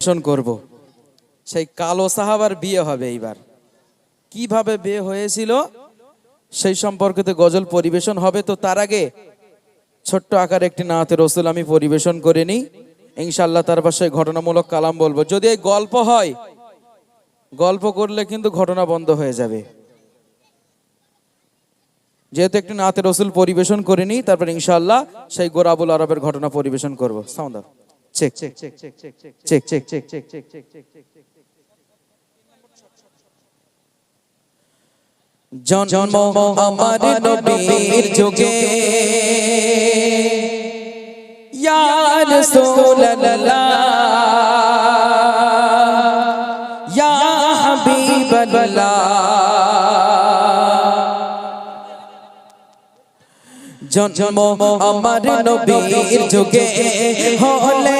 পরিবেশন করব। সেই কালো সাহাবার বিয়ে হবে এইবার। কীভাবে বিয়ে হয়েছিল? সেই সম্পর্কিত গজল পরিবেশন হবে তো তার আগে ছোট্ট আকারে একটি নাতে রসুল আমি পরিবেশন করে নিই। ইনশাল্লাহ তার পাশে ঘটনামূলক কালাম বলব। যদি এই গল্প হয়, গল্প করলে কিন্তু ঘটনা বন্ধ হয়ে যাবে। যেহেতু একটি নাতে রসুল পরিবেশন করে নিই, তারপর ইনশাল্লাহ সেই গোরাবুল আরবের ঘটনা পরিবেশন করব। সাউন্ড দাও check check check check check check check check check check check check check জন্ম আমার নবীর যুগে ইয়া রাসূলুল্লাহ ইয়া হাবিবাল্লাহ জন্ম আমার নবীর যুগে হলে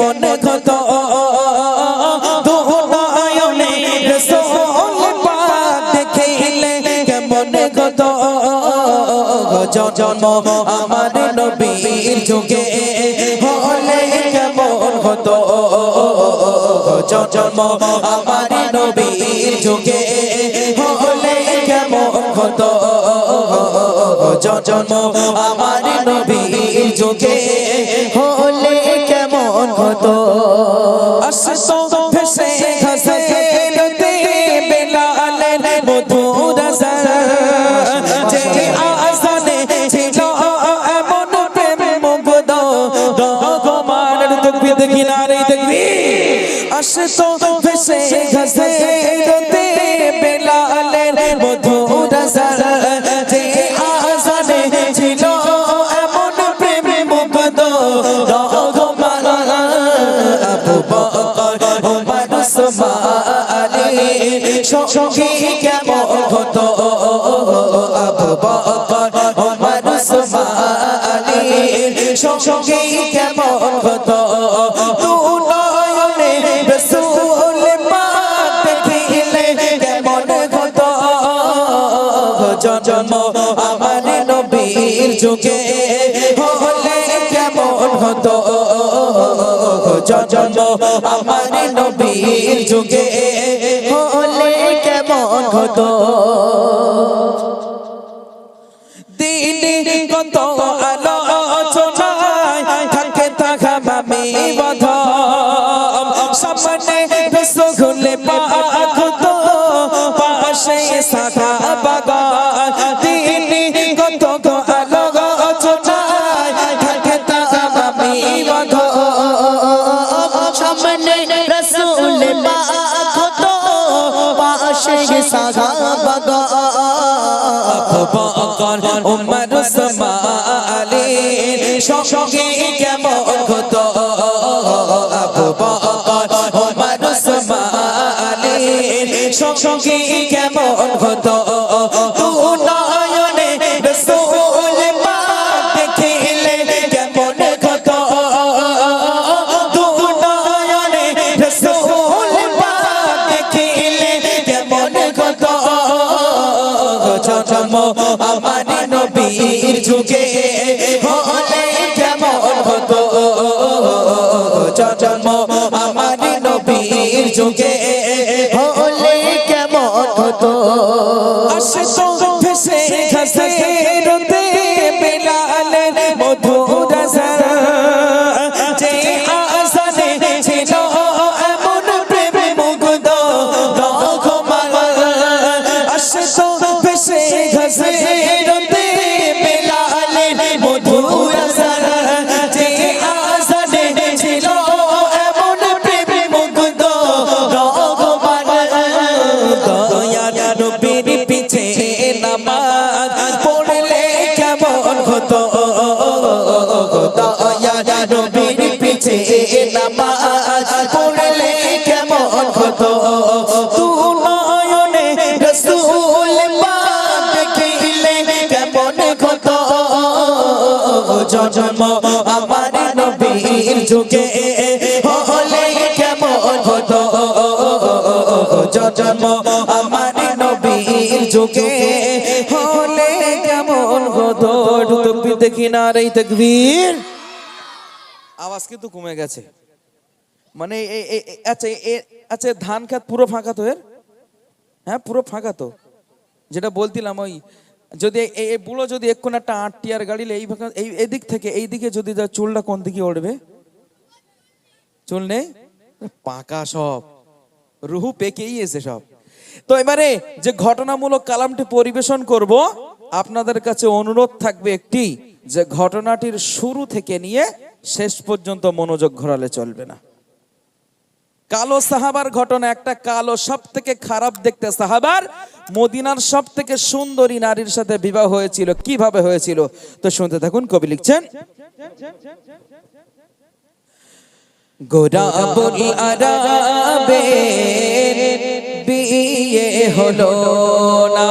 কেমন হতো দু নয়নে রসুল পাক দেখিলে কেমন হতো জন্ম আমার নবীর যুগে হলে কেমন হতো জন্ম আমার নবীর যুগে হলে কেমন হতো জন্ম আমার নবীর যুগে হলে মতো। কিনারে দেখবি। আসে তো ভেসে ঘসে সঙ্গে কেমন হতো আবু বকর ওমর উসমান সঙ্গে কেমন হতো জন্ম আমার নবীর যুগে হলে কেমন হতো জন্ম আমার নবীর যুগে কত বকর উমর উসমানী সঙ্গে কেমন হতো? আবু বকর উমর উসমানী সঙ্গে কেমন হতো? যুগে। হলে কেমন হতো? আসতো ফেসে ঘসে জন্ম আমার নবীর যুগে। হলে কেমন হতো? জন্ম আমার নবীর যুগে। হলে কেমন হতো? দেখি না এই তকবীর। আওয়াজ কিন্তু কমে গেছে। মানে আচ্ছা আচ্ছা ধান খাত পুরো ফাঁকা তো এর? হ্যাঁ পুরো ফাঁকা তো। যেটা বলছিলাম ওই যদি এই বুড়ো যদি এক্ষুন একটা আট টিয়ার গাড়ি এই এই এদিক থেকে এই দিকে যদি যা চুলটা কোন দিকে উঠবে চুল নেই? পাকা সব। রুহু পেকেই এসে সব। তো এবারে যে ঘটনামূলক কালামটি পরিবেশন করব, আপনাদের কাছে অনুরোধ থাকবে একটি, যে ঘটনাটির শুরু থেকে নিয়ে শেষ পর্যন্ত মনোযোগ ঘোরালে চলবে না। কালো সাহাবার ঘটনা, একটা কালো সব থেকে খারাপ দেখতে সাহাবার মদিনার সব থেকে সুন্দরী নারীর সাথে বিবাহ হয়েছিল। কীভাবে হয়েছিল? তো শুনতে থাকুন, কবি লিখছেন গোরাবুল আরাবে বিয়ে হলো না।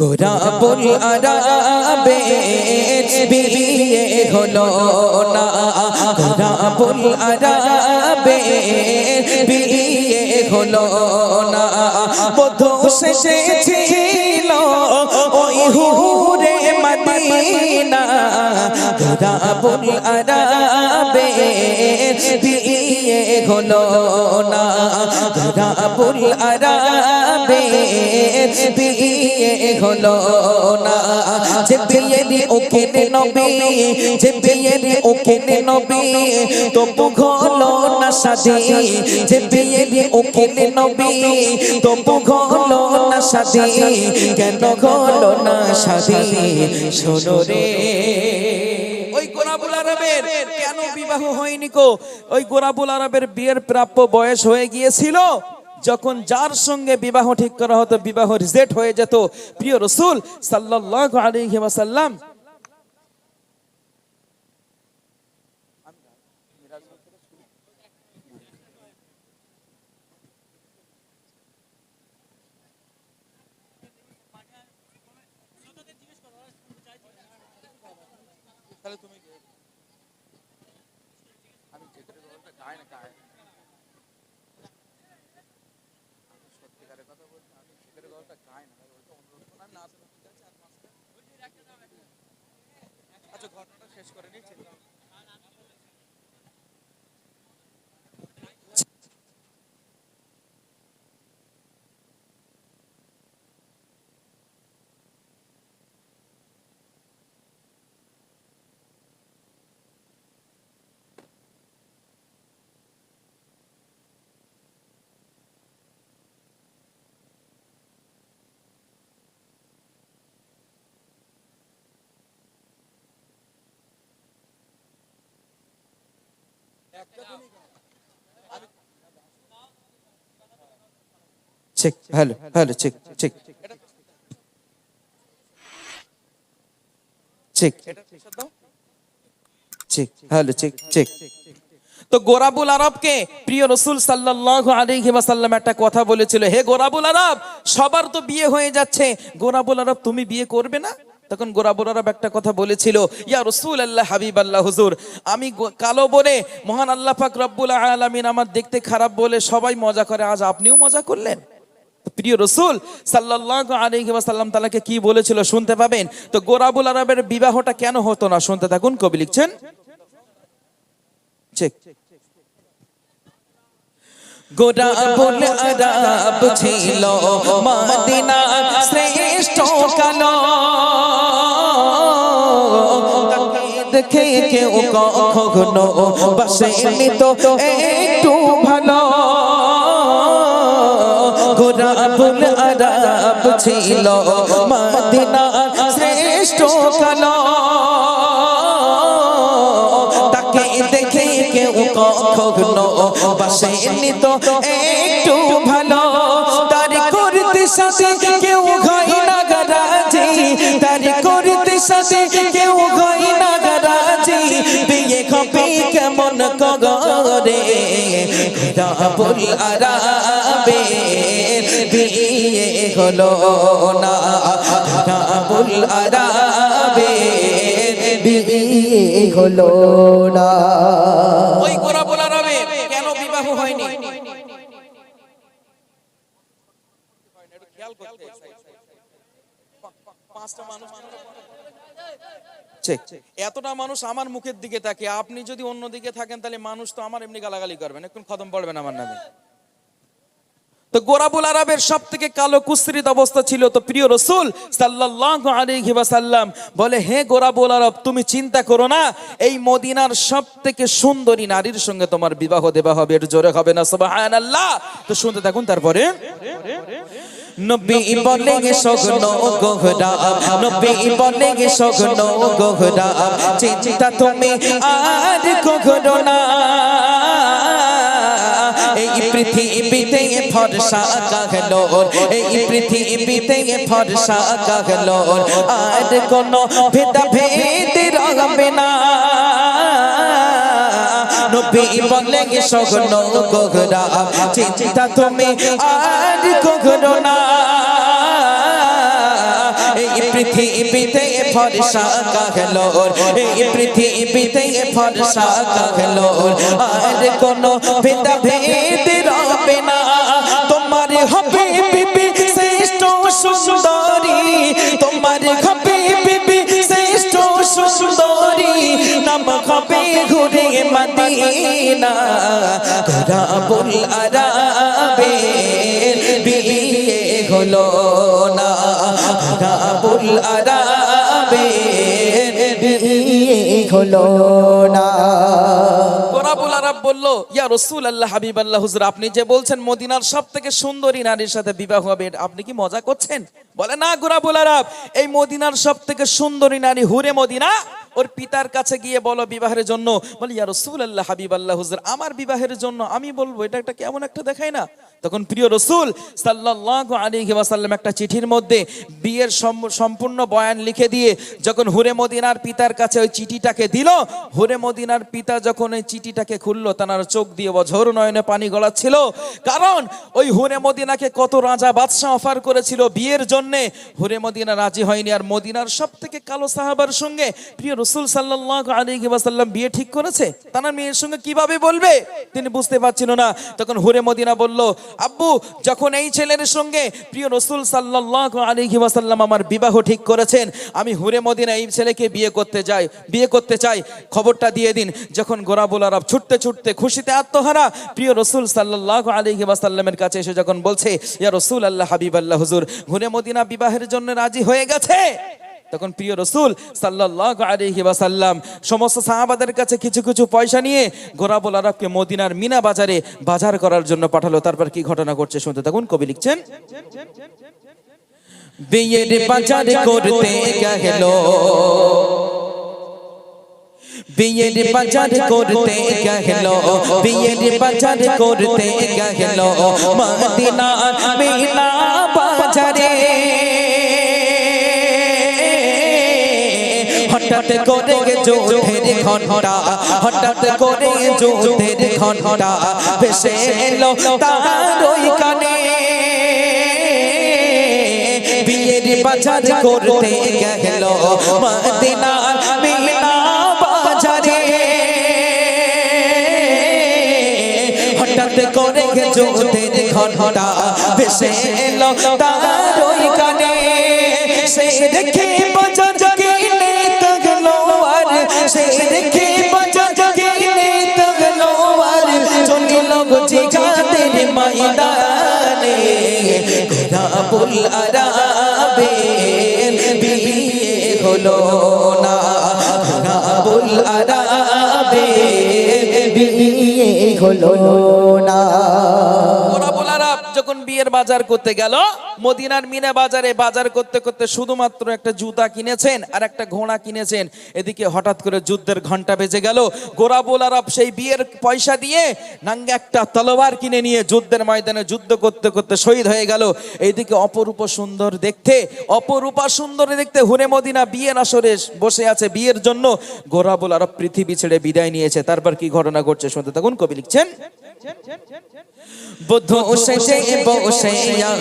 গোরাবুল আরাবে বিয়ে হলো না। আরাবে বিয়ে হলো না। বধু শেষে ছিল ওই মদিনা গোরাবুল আরাবে বিয়ে হলো না। গোরাবুল আরাবে বিয়ে হলো না। যে বিয়ে রে ওকে নবী যে বিয়ে রে ওকে নবী তো হলো না সাদে যে বিয়ে রে ওকে নবী তো হলো না সাদে কেন হলো না সাদে শোনো রে। গোরাবুল আরবের। কেন বিবাহ হয়নি কো ওই গোরাবুল আরবের বিয়ের প্রাপ্য বয়স হয়ে গিয়েছিল। যখন যার সঙ্গে বিবাহ ঠিক করা হতো, বিবাহ রিজেক্ট হয়ে যেত। প্রিয় রসুল সাল্লাহ আলী ওয়াসাল্লাম শেষ করে নিই check hello hello check check check check hello check check তো গোরাবুল আরবকে প্রিয় রসুল সাল্লাল্লাহু আলাইহি ওয়াসাল্লাম একটা কথা বলেছিল, হে গোরাবুল আরব, সবার তো বিয়ে হয়ে যাচ্ছে। গোরাবুল আরব, তুমি বিয়ে করবে না? তখন গোরাবুল আরব একটা কথা বলেছিল, ইয়া রসুল আল্লাহ হাবিব আল্লাহ হুজুর, আমি কালো বলে মহান আল্লাহ পাক রব্বুল আলামিন আমার দেখতে খারাপ বলে সবাই মজা করে, আজ আপনিও মজা করলেন? প্রিয় রসুল আলাইহি তালাকে কি বলেছিল শুনতে পাবেন? তো গোরাবুল আরবের বিবাহটা কেন হতো না, শুনতে থাকুন, কবি লিখছেন। চেক। ছিল শ্রেষ্ঠ কালো দেখে কেউ কখনো বাসেনি তো একটু ভালো। গোরাবুল আরব ছিল মদিনা শ্রেষ্ঠ কালো। তাকে দেখে কেউ কখনো বাসেনি তো একটু ভালো। তার করতে সাথে রাবুল আরাবে বিয়ে হলো না কাবুল আরাবে বিয়ে হলো না ওই গোরা বলা রবে কেন বিবাহ হয়নি চেক। এতটা মানুষ আমার মুখের দিকে তাকে, আপনি যদি অন্য দিকে থাকেন, তাহলে মানুষ তো আমার এমনি গালাগালি করবেন এখন খতম পড়বেন আমার নামে। তো গোরাবুল আরবের সব থেকে কালো কুসরিত অবস্থা ছিল তো প্রিয় রসুল ওয়াসাল্লাম বলে, হে গোরাবুল আরব, তুমি চিন্তা করো না, এই মদিনার সব থেকে সুন্দরী নারীর সঙ্গে তোমার বিবাহ দেওয়া হবে, এর জোরে হবে না, সুবহানাল্লাহ। তো শুনতে থাকুন তারপরে নবী বলে সগন গোহরা, নবী বলে সগন গোহরা, চিন্তা তুমি আর কখনো না। এই পৃথিবীতে ফরসা কাহলো এই পৃথিবীতে ফরসা কাহলো আর কোন ভেদা ভেদ রবে না। নবী বলে সগন গোহরা চিন্তা তুমি আর কখনো না। এই পৃথিবীতে ফরসা কাহলো এই পৃথিবীতে ফরসা কাহলো আর কোন ভেদ ভেদ রবে না। তোমার হবে নাম হবে ঘুরে মদিনা? কাবুল আরাবে বিয়ে হলো না। কাবুল আরাবে বিয়ে হলো না। রসুল আল্লাহ হাবিব আল্লাহ হুজুর, আপনি যে বলছেন মদিনার সব থেকে সুন্দরী নারীর সাথে বিবাহ হবে আপনি কি মজা করছেন? বলে, না গোরাবুল আরব, এই মদিনার সব থেকে সুন্দরী নারী হুরে মদিনা? ওর পিতার কাছে গিয়ে বলো বিবাহের জন্য। বলি, ইয়া রসুল আল্লাহ হাবিব আল্লাহ হুজুর, আমার বিবাহের জন্য আমি বলব, এটা একটা কেমন একটা দেখায় না? তখন প্রিয় রসুল সাল্লাল্লাহু আলাইহি ওয়াসাল্লাম একটা চিঠির মধ্যে বিয়ের সম্পূর্ণ বয়ান লিখে দিয়ে যখন হুরে মদিনার পিতার কাছে ওই চিঠিটাকে দিল, হুরে মদিনার পিতা যখন ওই চিঠিটাকে খুললো তার চোখ দিয়ে বঝর নয়নে পানি গড়াচ্ছিল কারণ ওই হুরে মদিনাকে কত রাজা বাদশাহ অফার করেছিল বিয়ের জন্য। হুরে মদিনা রাজি হয়নি, আর মদিনার সব থেকে কালো সাহাবার সঙ্গে প্রিয় রসুল সাল্লাল্লাহু আলাইহি ওয়াসাল্লাম বিয়ে ঠিক করেছে? তার মেয়ের সঙ্গে কীভাবে বলবে? তিনি বুঝতে পারছিল না। তখন হুরে মদিনা বলল, আব্বু, যখন এই ছেলের সঙ্গে প্রিয় রসুল সাল্লাল্লাহু আলাইহি ওয়াসাল্লাম আমার বিবাহ ঠিক করেছেন, আমি হুরে মদিনা এই ছেলেকে বিয়ে করতে যাই, বিয়ে করতে চাই। খবরটা দিয়ে দিন, যখন গোরাবুল আরব ছুটতে ছুটতে খুশিতে আত্মহারা প্রিয় রসুল সাল্লাল্লাহু আলাইহি ওয়াসাল্লামের কাছে এসে যখন বলছে, ইয়া রসুল আল্লাহ হাবিব আল্লাহ হুজুর, হুরে মদিনা বিবাহের জন্য রাজি হয়ে গেছে? তখন প্রিয় রসুল সাল্লাল্লাহু আলাইহি ওয়াসাল্লাম সমস্ত সাহাবাদের কাছে কিছু কিছু পয়সা নিয়ে গোরাবুল আরবকে মদিনার মিনা বাজারে বাজার করার জন্য পাঠালো। তারপর কি ঘটনা ঘটছে শুনতে থাকুন, কবি লিখছেন, বিয়ের বাজার করতে গেল। বিয়ের বাজার করতে গেল, বিয়ের বাজার করতে গেল। মদিনা মিনা হঠাৎ করে যুদ্ধের ঘণ্টা হঠাৎ করে যুদ্ধের ঘণ্টা ভেসে এলো তার ওই কানে বিয়ের বাজার করতে গেল মদিনা মিনা বাজারে হঠাৎ করে যুদ্ধের ঘণ্টা ভেসে এলো তার ওই কানে সে দেখে বাজার রাবুল আরাবে বিয়ে হলো না। আবুল আরাবে বিয়ে হলো না। যখন বিয়ের বাজার করতে গেল। মদিনার মিনা বাজারে বাজার করতে করতে শুধুমাত্র একটা জুতা কিনেছেন আর একটা ঘোড়া কিনেছেন। এদিকে হঠাৎ করে যুদ্ধের ঘণ্টা বেজে গেল। গোরাবুল আরব সেই বিয়ের পয়সা দিয়ে নাঙ্গে একটা তলোয়ার কিনে নিয়ে যুদ্ধের ময়দানে যুদ্ধ করতে করতে শহীদ হয়ে গেল। এইদিকে অপরূপ সুন্দর দেখতে, অপরূপা সুন্দর দেখতে হুরে মদিনা বিয়ের আসরে বসে আছে বিয়ের জন্য। গোরাবুল আরব পৃথিবী ছেড়ে বিদায় নিয়েছে। তারপর কি ঘটনা ঘটছে শুনতে থাকুন, কবি লিখছেন। বধু সেজে বসে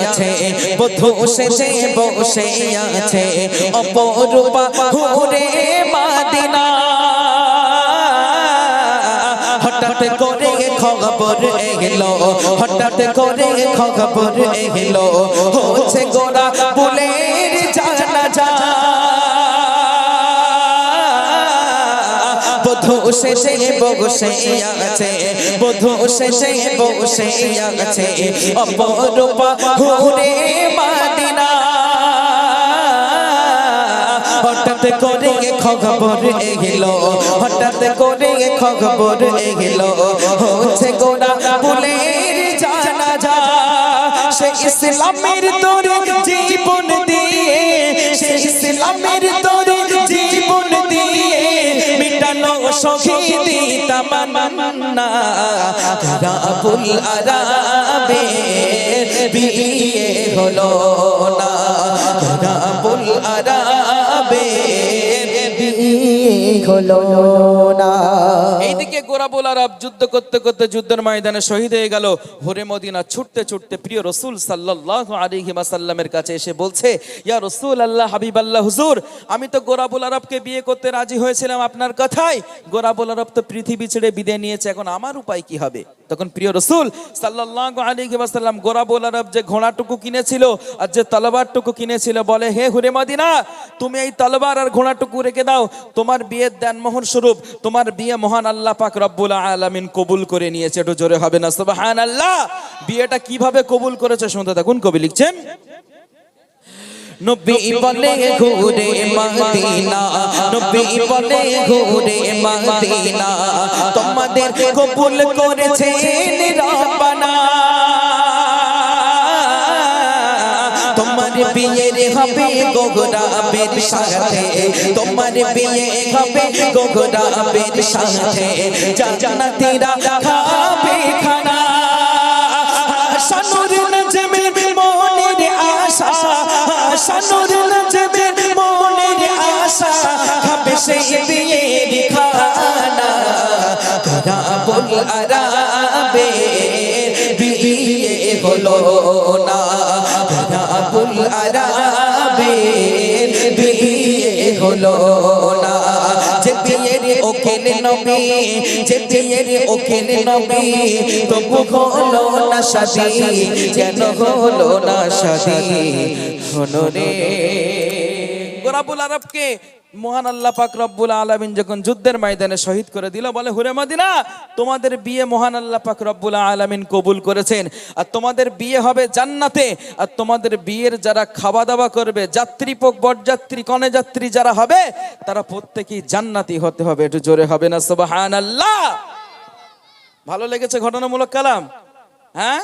আছে বধু সেজে বসে আছে, অপরূপা হুরে মাদিনা হঠাৎ করে খবর এলো, হঠাৎ করে খবর এলো, হচ্ছে গোরা বধু শেষে বসে আছে, বধু শেষে বসে আছে, অপরূপা হুরে মাদিনা। হঠাৎ করে খবর এলো, হঠাৎ করে খবর এলো, হচ্ছে গোড়া বুলের জানা যা সে ইসলামের তোরে জীবন দিয়ে, সে ইসলামের তোরে মিটানো শহীদি তামান্না রাবুল আরাবে বিয়ে হলো না। রাবুল আরাবে বিয়ে হলো না। এইদিকে গোরাবুল আরব যুদ্ধ করতে করতে যুদ্ধের ময়দানে শহীদ হয়ে গেল। হরে মদিনা ছুটতে ছুটতে প্রিয় রসুল সাল্লাহ আলিহি মাসাল্লামের কাছে এসে বলছে, ইয়া রসুল আল্লাহ হাবিব আল্লাহ হুজুর, আমি তো গোরাবুল আরবকে বিয়ে করতে রাজি হয়েছিলাম আপনার কথাই গোরাবুল আরব তো পৃথিবী ছেড়ে বিদায় নিয়েছে, এখন আমার উপায় কি হবে? তখন প্রিয় রসুল সাল্লাহ আলিহি মাসাল্লাম গোরাবুল আরব যে ঘোড়াটুকু কিনেছিল আর যে তলবারটুকু কিনেছিল, বলে, হে হুরে মদিনা, তুমি এই তলবার আর ঘোড়াটুকু রেখে দাও। তোমার বিয়ের দেনমোহন স্বরূপ তোমার বিয়ে মহান আল্লাহ পাক রব্বুল আলামিন কবুল করে নিয়েছে। একটু জোরে হবে না? সুবহান আল্লাহ বিয়েটা কীভাবে কবুল করেছে শুনতে থাকুন কবি লিখছেন নবী বলে ঘুরে মদিনা নবী বলে ঘুরে মদিনা তোমাদের কবুল করেছেন রব্বানা বিয়ের হবে গোগরা বের সাথে। তোমার বিয়ে হবে গোগরা বের সাথে। জান্নাতীরা খাবে খানা। শানুর নজমে মনের আশা। খাবে সেই হলো না। যে বিয়ের ওকেল নবী, যে বিয়ের ওকেল নবী, তবু হলো না শাদি যেন হলো না শাদি শোনো রে। গোরাবুল আরবকে মহান আল্লাহ পাক রব্বুল আলামিন যখন যুদ্ধের ময়দানে শহীদ করে দিল, বলে, হুরে মদিনা, তোমাদের বিয়ে মহান আল্লাহ পাক রব্বুল আলামিন কবুল করেছেন। আর তোমাদের বিয়ে হবে জান্নাতে। আর তোমাদের বিয়ের যারা খাওয়া দাওয়া করবে, যাত্রী পোক, বরযাত্রী কনে যাত্রী যারা হবে, তারা প্রত্যেকেই জান্নাতি হতে হবে। একটু জোরে হবে না? সুবহান আল্লাহ ভালো লেগেছে ঘটনামূলক কালাম? হ্যাঁ?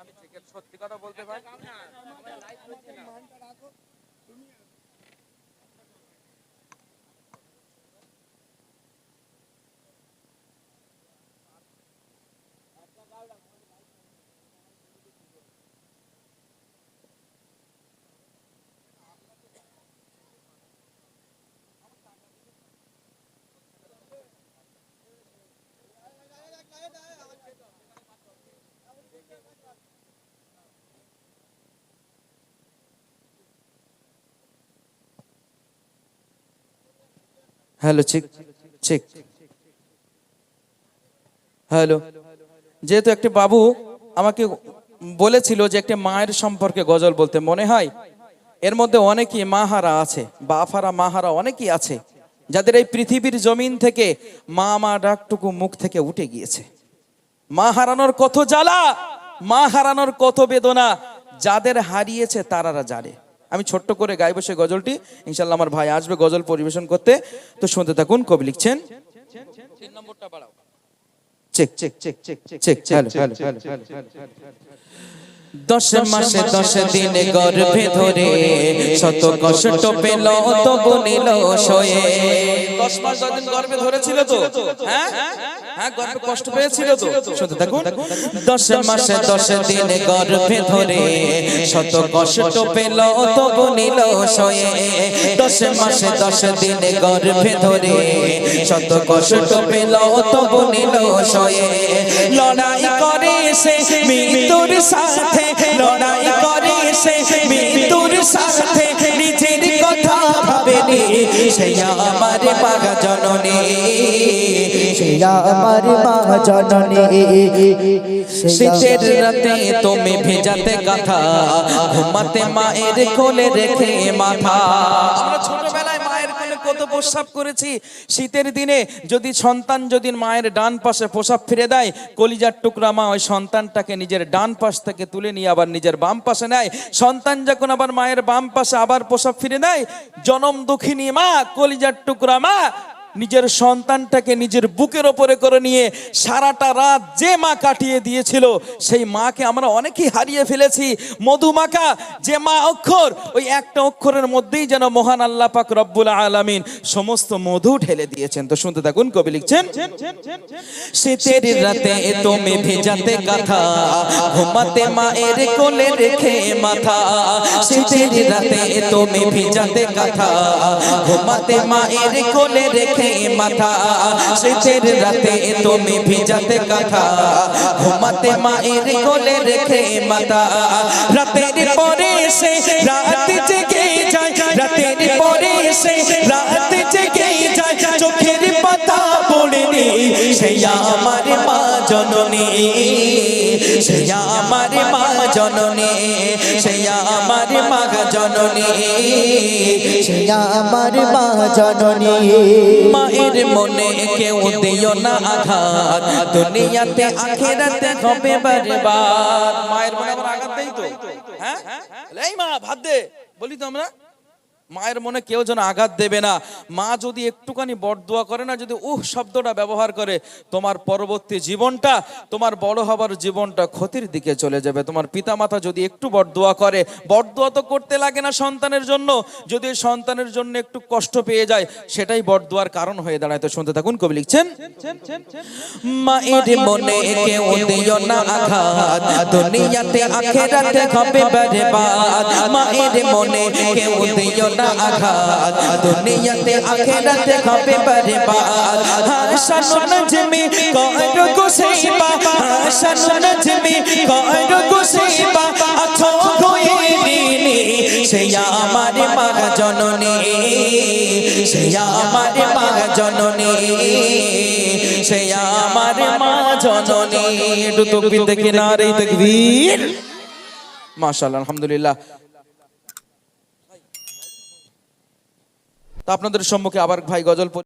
আমি সত্যি কথা বলতে পারি? Hello, check check. হ্যালো। যেহেতু একটি বাবু আমাকে বলেছিল যে একটি মায়ের সম্পর্কে গজল বলতে মনে হয়, এর মধ্যে অনেকেই মাহারা আছে, বাফারা, মাহারা অনেকেই আছে, যাদের এই পৃথিবীর জমিন থেকে মা মা ডাকটুকু মুখ থেকে উঠে গিয়েছে। মা হারানোর কত জ্বালা, মা হারানোর কত বেদনা, যাদের হারিয়েছে তারারা জানে। আমি ছোট্ট করে গাইব সে গজলটি। ইনশাল্লাহ আমার ভাই আসবে গজল পরিবেশন করতে। তো শুনতে থাকুন কবি লিখছেন। Check check check check check check hello hello দশ মাসে দশ দিন গর্ভে ধরে শত কষ্ট পেল তবু নিল শোয়ে দশ মাস দশ দিন গর্ভে ধরেছিল তো? হ্যাঁ? হ্যাঁ গর্ভে কষ্ট পেয়েছিল তো? শুনতে থাকুন। দশ মাসে দশ দিন গর্ভে ধরে শত কষ্ট পেল তবু নিল শোয়ে দশ মাসে দশ দিন গর্ভে ধরে শত কষ্ট পেল তবু নিল শোয়ে লড়াই করে সে মৃত্যুর সাথে লড়াই করে সে মৃত্যুর সাথে নিজের কথা ভাবেনি। সে আমার মাগা জননী। সেরা আমার মা জননী। শীতের রাতে তুমি ভেজাতে কথা, ঘুমাতে মায়ের কোলে রেখে মাথা। কত প্রস্রাব করেছি? শীতের দিনে যদি সন্তান যদি মায়ের ডান পাশে প্রসাব ফিরে দেয়, কলিজার টুকরা মা ওই সন্তানটাকে নিজের ডান পাশ থেকে তুলে নিয়ে আবার নিজের বাম পাশে নেয়। সন্তান যখন আবার মায়ের বাম পাশে আবার প্রসাব ফিরে দেয়, জনম দুঃখিনী মা, কলিজার টুকরা মা নিজের সন্তানটাকে নিজের বুকের ওপরে করে নিয়ে সারাটা রাত যে মা কাটিয়ে দিয়েছিল সেই মাকে আমরা অনেকেই হারিয়ে ফেলেছি। মধুমাকা যে মা অক্ষর ওই একটা অক্ষরের মধ্যেই যেন মহান আল্লাহ পাক রব্বুল আলামিন সমস্ত মধু ঢেলে দিয়েছেন। তো শুনতে থাকুন কবি লিখছেন শীতের রাতে তুমি ভেজাতে কথা ঘুমাতে মায়ের কোলে রেখে মাথা। শীতের রাতে তুমি ভেজাতে কথা ঘুমাতে মায়ের কোলে রেখে মাথা শীতের রাতে তুমি ভিজাতে কথা। ঘুমাতে মায়ের কোলে রেখে মাথা। রাতের পরে সে রাত জেগে যায়। রাতের পরে সে রাত জেগে যায়। চোখের পাতা পড়ে সেই আমার জননী, সেই আমার মা জননী, সেই আমার মা জননী সেরা আমার মা জননী। মায়ের মনে কেউ দিও না আঘাত, দুনিয়াতে আখেরাতে হবে বরবাদ মায়ের মনে আঘাত দেই তো? হ্যাঁ? এই মা, ভাত দে, বলি তো আমরা। মায়ের মনে কেউ যেন আঘাত দেবে না। মা যদি একটুখানি বরদোয়া করে না, যদি উহ শব্দটা ব্যবহার করে, তোমার পরবর্তী জীবনটা, তোমার বড় হবার জীবনটা ক্ষতির দিকে চলে যাবে। তোমার পিতামাতা যদি একটু বরদোয়া করে বরদোয়া তো করতে লাগে না সন্তানের জন্য। যদি সন্তানের জন্য একটু কষ্ট পেয়ে যায়, সেটাই বরদোয়ার কারণ হয়ে দাঁড়ায়। তো শুনতে থাকুন কবি লিখছেন মনে দুনিয়াতে আখেরাতে হবে বরবাদ। মায়ের মনে কেউ দিও না আঘাত। দুনিয়াতে, আখেরাতে বরবাদ। কর কর আছো সেই আমার মা জননী। সেই আমার মা জননী। সেই আমার মা জননী। একটু তকবীর দেখি না রে তকবীর? মাশাআল্লাহ, আলহামদুলিল্লাহ। তা আপনাদের সম্মুখে আবার ভাই গজল।